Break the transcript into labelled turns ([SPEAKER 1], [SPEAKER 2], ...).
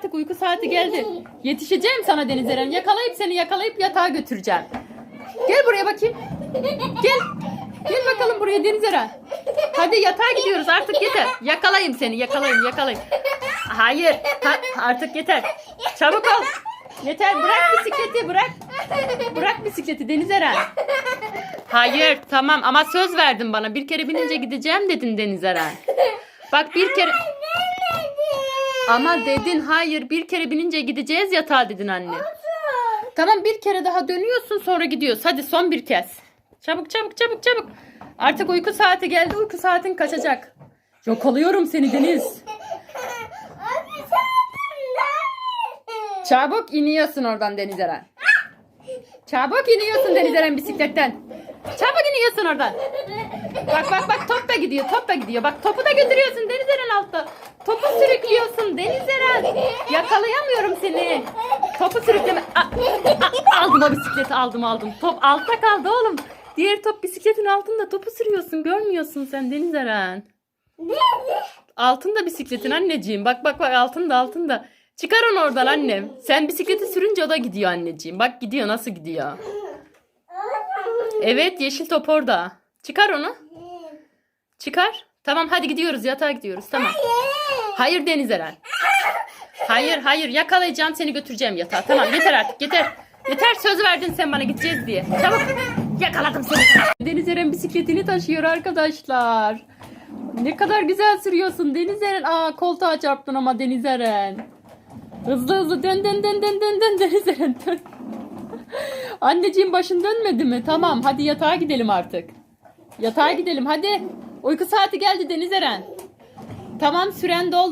[SPEAKER 1] artık uyku saati geldi. Yetişeceğim sana Deniz Eren. Yakalayıp seni yakalayıp yatağa götüreceğim. Gel buraya bakayım. Gel. Gel bakalım buraya Deniz Eren. Hadi yatağa gidiyoruz artık yeter. Yakalayayım seni yakalayayım yakalayayım. Hayır ha- artık yeter. Çabuk ol. Yeter bırak bisikleti bırak. Bırak bisikleti Deniz Eren. Hayır tamam ama söz verdin bana. Bir kere binince gideceğim dedin Deniz Eren. Bak bir kere... Ama dedin hayır bir kere binince gideceğiz yatağa dedin anne. Tamam bir kere daha dönüyorsun sonra gidiyoruz. Hadi son bir kez. Çabuk çabuk çabuk çabuk. Artık uyku saati geldi. Uyku saatin kaçacak. Yakalıyorum seni Deniz. Çabuk iniyorsun oradan Deniz Eren. Çabuk iniyorsun Deniz Eren bisikletten. Çabuk iniyorsun oradan. Bak bak bak top da gidiyor top da gidiyor. Bak topu da götürüyorsun Deniz Eren altta. Topu sürüklüyorsun Deniz Eren. Yakalayamıyorum seni. Topu sürükleme. Aldım o bisikleti aldım aldım. Top altta kaldı oğlum. Diğer top bisikletin altında topu sürüyorsun. Görmüyorsun sen Deniz Eren. Altında bisikletin anneciğim. Bak bak bak altında altında. Çıkar onu oradan annem. Sen bisikleti sürünce o da gidiyor anneciğim. Bak gidiyor nasıl gidiyor. Evet yeşil top orada. Çıkar onu. Çıkar. Tamam hadi gidiyoruz yatağa gidiyoruz. Tamam. Hayır Deniz Eren. Hayır hayır yakalayacağım seni götüreceğim yatağa. Tamam yeter artık yeter. Yeter söz verdin sen bana gideceğiz diye. Çabuk. Yakaladım seni. Deniz Eren bisikletini taşıyor arkadaşlar. Ne kadar güzel sürüyorsun Deniz Eren. Aa koltuğa çarptın ama Deniz Eren. Hızlı hızlı dön dön dön dön dön dön Deniz Eren dön. Anneciğim başın dönmedi mi? Tamam hadi yatağa gidelim artık. Yatağa gidelim hadi. Uyku saati geldi Deniz Eren. Tamam süren doldu.